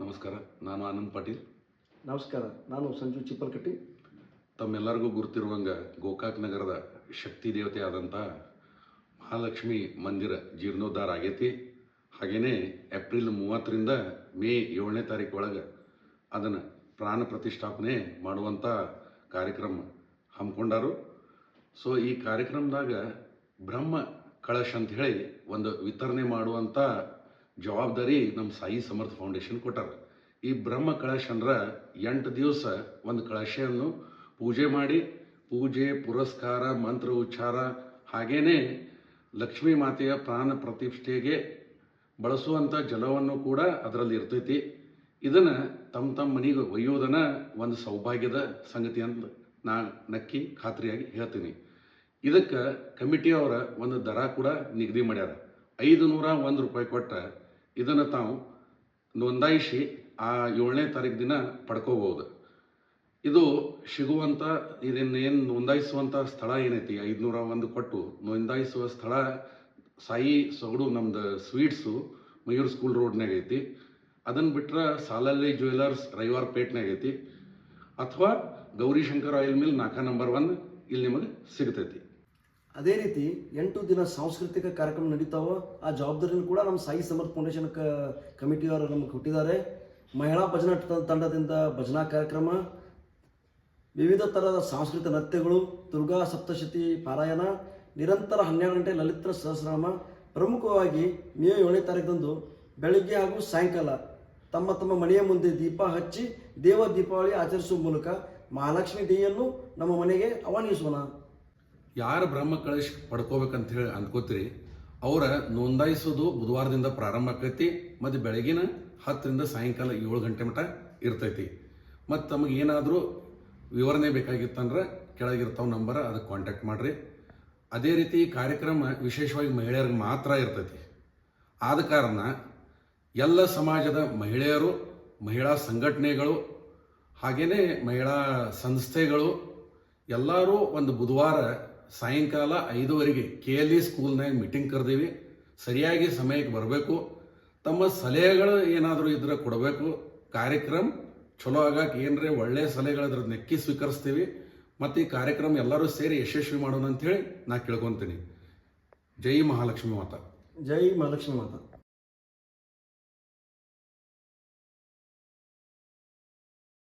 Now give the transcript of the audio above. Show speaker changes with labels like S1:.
S1: ನಮಸ್ಕಾರ ನಾನು ಆನಂದ್ ಪಾಟೀಲ್.
S2: ನಮಸ್ಕಾರ ನಾನು ಸಂಜು ಚಿಪ್ಪಲ್ಕಟ್ಟಿ.
S1: ತಮ್ಮೆಲ್ಲರಿಗೂ ಗುರುತಿರುವಂಗೆ ಗೋಕಾಕ್ ನಗರದ ಶಕ್ತಿ ದೇವತೆ ಆದಂಥ ಮಹಾಲಕ್ಷ್ಮಿ ಮಂದಿರ ಜೀರ್ಣೋದ್ಧಾರ ಆಗೈತಿ. ಹಾಗೆಯೇ ಏಪ್ರಿಲ್ ಮೂವತ್ತರಿಂದ ಮೇ ಏಳನೇ ತಾರೀಕು ಒಳಗೆ ಅದನ್ನು ಪ್ರಾಣ ಪ್ರತಿಷ್ಠಾಪನೆ ಮಾಡುವಂಥ ಕಾರ್ಯಕ್ರಮ ಹಮ್ಮಿಕೊಂಡರು ಸೊ ಈ ಕಾರ್ಯಕ್ರಮದಾಗ ಬ್ರಹ್ಮ ಕಳಶ ಅಂತ ಹೇಳಿ ಒಂದು ವಿತರಣೆ ಮಾಡುವಂಥ ಜವಾಬ್ದಾರಿ ನಮ್ಮ ಸಾಯಿ ಸಮರ್ಥ ಫೌಂಡೇಶನ್ ಕೊಟ್ಟಾರ. ಈ ಬ್ರಹ್ಮ ಕಳಶ ಅಂದ್ರೆ ಎಂಟು ದಿವಸ ಒಂದು ಕಳಶವನ್ನು ಪೂಜೆ ಮಾಡಿ, ಪೂಜೆ, ಪುರಸ್ಕಾರ, ಮಂತ್ರ ಉಚ್ಚಾರ, ಹಾಗೇನೆ ಲಕ್ಷ್ಮೀ ಮಾತೆಯ ಪ್ರಾಣ ಪ್ರತಿಷ್ಠೆಗೆ ಬಳಸುವಂಥ ಜಲವನ್ನು ಕೂಡ ಅದರಲ್ಲಿ ಇರ್ತೈತಿ. ಇದನ್ನು ತಮ್ಮ ತಮ್ಮ ಮನೆಗೆ ಒಯ್ಯೋದನ್ನ ಒಂದು ಸೌಭಾಗ್ಯದ ಸಂಗತಿ ಅಂತ ನಾ ನಕ್ಕಿ ಖಾತ್ರಿಯಾಗಿ ಹೇಳ್ತೀನಿ. ಇದಕ್ಕೆ ಕಮಿಟಿಯವರ ಒಂದು ದರ ಕೂಡ ನಿಗದಿ ಮಾಡ್ಯಾರ. ಐದು ನೂರ ಒಂದು ರೂಪಾಯಿ ಕೊಟ್ಟ ಇದನ್ನು ತಾವು ನೋಂದಾಯಿಸಿ ಆ ಏಳನೇ ತಾರೀಕು ದಿನ ಪಡ್ಕೋಬಹುದು. ಇದು ಸಿಗುವಂಥ ಇದನ್ನೇನು ನೋಂದಾಯಿಸುವಂಥ ಸ್ಥಳ ಏನೈತಿ? ಐದುನೂರ ಒಂದು ಕೊಟ್ಟು ನೋಂದಾಯಿಸುವ ಸ್ಥಳ, ಸಾಯಿ ಸೊಗಡು ನಮ್ದು ಸ್ವೀಟ್ಸು ಮಯೂರ್ ಸ್ಕೂಲ್ ರೋಡ್ನಾಗ ಐತಿ. ಅದನ್ನು ಬಿಟ್ರೆ ಸಾಲಲ್ಲಿ ಜ್ಯುವೆಲರ್ಸ್ ರವಿವಾರ ಪೇಟ್ನಾಗ ಐತಿ. ಅಥವಾ ಗೌರಿಶಂಕರ್ ಆಯಿಲ್ ಮಿಲ್ ನಾಲ್ಕ ನಂಬರ್ ಒನ್ ಇಲ್ಲಿ ನಿಮಗೆ ಸಿಗ್ತೈತಿ.
S2: ಅದೇ ರೀತಿ ಎಂಟು ದಿನ ಸಾಂಸ್ಕೃತಿಕ ಕಾರ್ಯಕ್ರಮ ನಡೀತಾವ, ಆ ಜವಾಬ್ದಾರಿಯನ್ನು ಕೂಡ ನಮ್ಮ ಸಾಯಿ ಸಮರ್ಥ ಫೌಂಡೇಶನ್ ಕ ಕಮಿಟಿಯವರು ನಮಗೆ ಕೊಟ್ಟಿದ್ದಾರೆ. ಮಹಿಳಾ ಭಜನಾ ತಂಡದಿಂದ ಭಜನಾ ಕಾರ್ಯಕ್ರಮ, ವಿವಿಧ ಥರದ ಸಾಂಸ್ಕೃತಿಕ ನೃತ್ಯಗಳು, ದುರ್ಗಾ ಸಪ್ತಶತಿ ಪಾರಾಯಣ, ನಿರಂತರ ಹನ್ನೆರಡು ಗಂಟೆ ಲಲಿತ ಸಹಸ್ರನಾಮ, ಪ್ರಮುಖವಾಗಿ ಮೇ ಏಳನೇ ತಾರೀಕದಂದು ಬೆಳಿಗ್ಗೆ ಹಾಗೂ ಸಾಯಂಕಾಲ ತಮ್ಮ ತಮ್ಮ ಮನೆಯ ಮುಂದೆ ದೀಪ ಹಚ್ಚಿ ದೇವ ದೀಪಾವಳಿ ಆಚರಿಸುವ ಮೂಲಕ ಮಹಾಲಕ್ಷ್ಮಿ ದೇವಿಯನ್ನು ನಮ್ಮ ಮನೆಗೆ ಆಹ್ವಾನಿಸೋಣ.
S1: ಯಾರು ಬ್ರಹ್ಮ ಕಳಶ ಪಡ್ಕೋಬೇಕಂತ ಹೇಳಿ ಅಂದ್ಕೋತೀರಿ, ಅವರ ನೋಂದಾಯಿಸೋದು ಬುಧವಾರದಿಂದ ಪ್ರಾರಂಭ ಆಕೈತಿ, ಮತ್ತು ಬೆಳಗಿನ ಹತ್ತರಿಂದ ಸಾಯಂಕಾಲ ಏಳು ಗಂಟೆ ಮಟ್ಟ ಇರ್ತೈತಿ. ಮತ್ತು ತಮಗೆ ಏನಾದರೂ ವಿವರಣೆ ಬೇಕಾಗಿತ್ತಂದ್ರೆ ಕೆಳಗಿರ್ತಾವ ನಂಬರ್ ಅದಕ್ಕೆ ಕಾಂಟ್ಯಾಕ್ಟ್ ಮಾಡಿರಿ. ಅದೇ ರೀತಿ ಕಾರ್ಯಕ್ರಮ ವಿಶೇಷವಾಗಿ ಮಹಿಳೆಯರಿಗೆ ಮಾತ್ರ ಇರ್ತೈತಿ. ಆದ ಕಾರಣ ಎಲ್ಲ ಸಮಾಜದ ಮಹಿಳೆಯರು, ಮಹಿಳಾ ಸಂಘಟನೆಗಳು ಹಾಗೆಯೇ ಮಹಿಳಾ ಸಂಸ್ಥೆಗಳು, ಎಲ್ಲರೂ ಒಂದು ಬುಧವಾರ ಸಾಯಂಕಾಲ ಐದುವರೆಗೆ ಕೆ ಎಲ್ ಇ ಸ್ಕೂಲ್ನಾಗ ಮೀಟಿಂಗ್ ಕರೆದೀವಿ. ಸರಿಯಾಗಿ ಸಮಯಕ್ಕೆ ಬರಬೇಕು. ತಮ್ಮ ಸಲಹೆಗಳು ಏನಾದರೂ ಇದ್ರೆ ಕೊಡಬೇಕು. ಕಾರ್ಯಕ್ರಮ ಚಲೋ ಆಗಕ್ಕೆ ಏನರೇ ಒಳ್ಳೆಯ ಸಲಹೆಗಳಿದ್ರೆ ನೆಕ್ಕಿ ಸ್ವೀಕರಿಸ್ತೀವಿ. ಮತ್ತು ಈ ಕಾರ್ಯಕ್ರಮ ಎಲ್ಲರೂ ಸೇರಿ ಯಶಸ್ವಿ ಮಾಡೋಣ ಅಂತೇಳಿ ನಾ ಕೇಳ್ಕೊತೀನಿ. ಜೈ ಮಹಾಲಕ್ಷ್ಮಿ ಮಾತಾ.
S2: ಜೈ ಮಹಾಲಕ್ಷ್ಮಿ ಮಾತಾ.